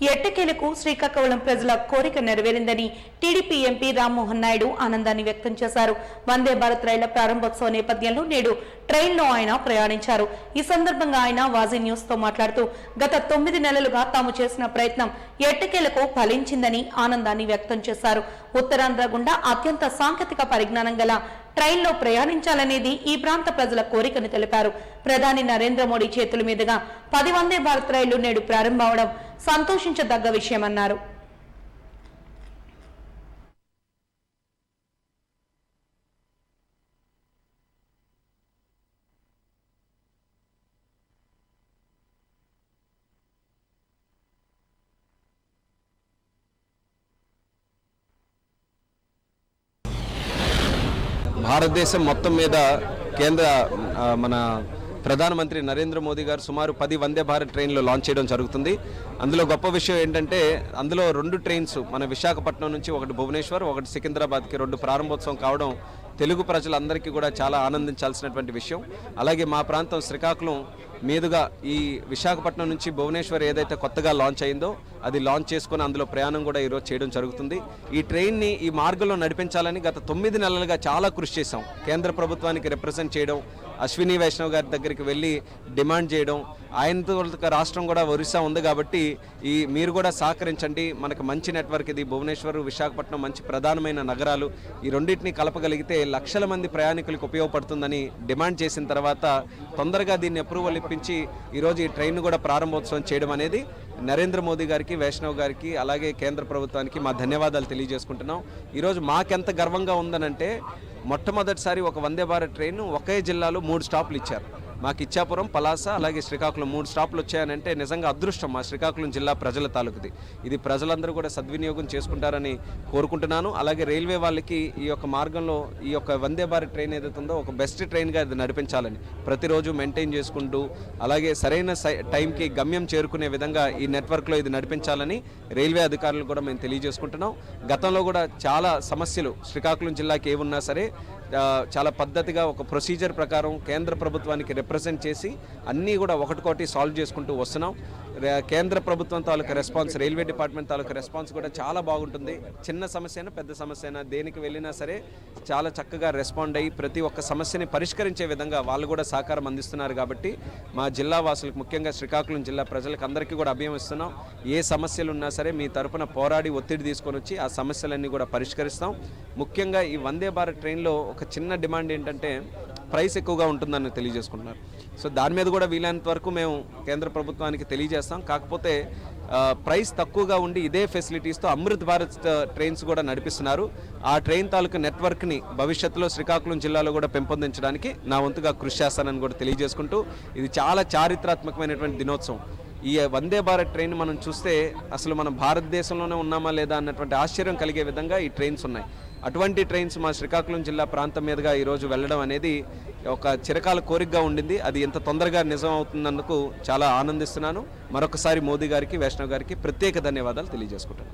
ఎట్టకేలకు శ్రీకాకుళం ప్రజల కోరిక నెరవేరిందని టీడీపీ ఎంపీ రామ్మోహన్ నాయుడు ఆనందాన్ని వ్యక్తం చేశారు. వందే భారత్ రైళ్ళ ప్రారంభోత్సవ నేపథ్యంలో నేడు ట్రైన్లో ఆయన ప్రయాణించారు. ఈ సందర్భంగా ఆయన వాజీ న్యూస్తో మాట్లాడుతూ గత తొమ్మిది నెలలుగా తాము చేసిన ప్రయత్నం ఎట్టకేలకు ఫలించిందని ఆనందాన్ని వ్యక్తం చేశారు. ఉత్తరాంధ్ర గుండా అత్యంత సాంకేతిక పరిజ్ఞానం గల ట్రైన్లో ప్రయాణించాలనేది ఈ ప్రాంత ప్రజల కోరికను తెలిపారు. ప్రధాని నరేంద్ర మోడీ చేతుల మీదుగా పది వందే భారత్ రైళ్ళు నేడు ప్రారంభమవడం సంతోషించదగ్గ విషయమన్నారు. భారతదేశం మొత్తం మీద కేంద్ర ఆ, మన ప్రధానమంత్రి నరేంద్ర మోదీ గారు సుమారు పది వందే భారత్ ట్రైన్లు లాంచ్ చేయడం జరుగుతుంది. అందులో గొప్ప విషయం ఏంటంటే అందులో రెండు ట్రైన్స్ మన విశాఖపట్నం నుంచి ఒకటి భువనేశ్వర్ ఒకటి సికింద్రాబాద్కి రెండు ప్రారంభోత్సవం కావడం తెలుగు ప్రజలందరికీ కూడా చాలా ఆనందించాల్సినటువంటి విషయం. అలాగే మా ప్రాంతం శ్రీకాకుళం మీదుగా ఈ విశాఖపట్నం నుంచి భువనేశ్వర్ ఏదైతే కొత్తగా లాంచ్ అయిందో అది లాంచ్ చేసుకుని అందులో ప్రయాణం కూడా ఈరోజు చేయడం జరుగుతుంది. ఈ ట్రైన్ని ఈ మార్గంలో నడిపించాలని గత తొమ్మిది నెలలుగా చాలా కృషి చేశాం. కేంద్ర ప్రభుత్వానికి రిప్రజెంట్ చేయడం అశ్విని వైష్ణవ్ గారి దగ్గరికి వెళ్ళి డిమాండ్ చేయడం ఆయనతో రాష్ట్రం కూడా ఒరిస్సా ఉంది కాబట్టి ఈ మీరు కూడా సహకరించండి. మనకు మంచి నెట్వర్క్ ఇది. భువనేశ్వర్ విశాఖపట్నం మంచి ప్రధానమైన నగరాలు. ఈ రెండింటిని కలపగలిగితే లక్షల మంది ప్రయాణికులకు ఉపయోగపడుతుందని డిమాండ్ చేసిన తర్వాత తొందరగా దీన్ని అప్రూవల్ ఇప్పించి ఈరోజు ఈ ట్రైన్ కూడా ప్రారంభోత్సవం చేయడం అనేది నరేంద్ర మోదీ గారికి వైష్ణవ్ గారికి అలాగే కేంద్ర ప్రభుత్వానికి మా ధన్యవాదాలు తెలియజేసుకుంటున్నాం. ఈరోజు మాకెంత గర్వంగా ఉందనంటే మొట్టమొదటిసారి ఒక వందే భారత్ ట్రైన్ ఒకే జిల్లాలో మూడు స్టాపులు ఇచ్చారు. మాకు ఇచ్చాపురం పలాస అలాగే శ్రీకాకుళం మూడు స్టాప్లు వచ్చాయనంటే నిజంగా అదృష్టం మా శ్రీకాకుళం జిల్లా ప్రజల తాలూకుది. ఇది ప్రజలందరూ కూడా సద్వినియోగం చేసుకుంటారని కోరుకుంటున్నాను. అలాగే రైల్వే వాళ్ళకి ఈ యొక్క మార్గంలో ఈ యొక్క వందే భారత్ ట్రైన్ ఏదైతే ఉందో ఒక బెస్ట్ ట్రైన్గా ఇది నడిపించాలని ప్రతిరోజు మెయింటైన్ చేసుకుంటూ అలాగే సరైన సై- టైంకి గమ్యం చేరుకునే విధంగా ఈ నెట్వర్క్లో ఇది నడిపించాలని రైల్వే అధికారులు కూడా మేము తెలియజేసుకుంటున్నాం. గతంలో కూడా చాలా సమస్యలు శ్రీకాకుళం జిల్లాకి ఏమున్నా సరే చాలా పద్ధతిగా ఒక ప్రొసీజర్ ప్రకారం కేంద్ర ప్రభుత్వానికి రిప్రజెంట్ చేసి అన్నీ కూడా ఒకటికోటి సాల్వ్ చేసుకుంటూ వస్తున్నాం. కేంద్ర ప్రభుత్వం తాలూకా రెస్పాన్స్ రైల్వే డిపార్ట్మెంట్ తాలూకా రెస్పాన్స్ కూడా చాలా బాగుంటుంది. చిన్న సమస్య అయినా పెద్ద సమస్య అయినా దేనికి వెళ్ళినా సరే చాలా చక్కగా రెస్పాండ్ అయ్యి ప్రతి ఒక్క సమస్యని పరిష్కరించే విధంగా వాళ్ళు కూడా సహకారం అందిస్తున్నారు కాబట్టి మా జిల్లా వాసులకు ముఖ్యంగా శ్రీకాకుళం జిల్లా ప్రజలకు అందరికీ కూడా అభ్యమిస్తున్నాం ఏ సమస్యలు ఉన్నా సరే మీ తరపున పోరాడి ఒత్తిడి తీసుకొని వచ్చి ఆ సమస్యలన్నీ కూడా పరిష్కరిస్తాం. ముఖ్యంగా ఈ వందే భారత్ ట్రైన్లో ఒక చిన్న డిమాండ్ ఏంటంటే ప్రైస్ ఎక్కువగా ఉంటుందని తెలియజేసుకుంటున్నారు. సో దాని మీద కూడా వీలైనంత వరకు మేము కేంద్ర ప్రభుత్వానికి తెలియజేస్తాం. కాకపోతే ప్రైస్ తక్కువగా ఉండి ఇదే ఫెసిలిటీస్తో అమృత్ భారత్ ట్రైన్స్ కూడా నడిపిస్తున్నారు. ఆ ట్రైన్ తాలూకు నెట్వర్క్ని భవిష్యత్తులో శ్రీకాకుళం జిల్లాలో కూడా పెంపొందించడానికి నా వంతుగా కృషి చేస్తానని కూడా తెలియజేసుకుంటూ ఇది చాలా చారిత్రాత్మకమైనటువంటి దినోత్సవం. ఈ వందే భారత్ ట్రైన్ మనం చూస్తే అసలు మనం భారతదేశంలోనే ఉన్నామా లేదా అన్నటువంటి ఆశ్చర్యం కలిగే విధంగా ఈ ట్రైన్స్ ఉన్నాయి. అటువంటి ట్రైన్స్ మా శ్రీకాకుళం జిల్లా ప్రాంతం మీదుగా ఈరోజు వెళ్ళడం అనేది ఒక చిరకాల కోరికగా ఉండింది. అది ఎంత తొందరగా నిజం అవుతున్నందుకు చాలా ఆనందిస్తున్నాను. మరొకసారి మోదీ గారికి వైష్ణవ్ గారికి ప్రత్యేక ధన్యవాదాలు తెలియజేసుకుంటాను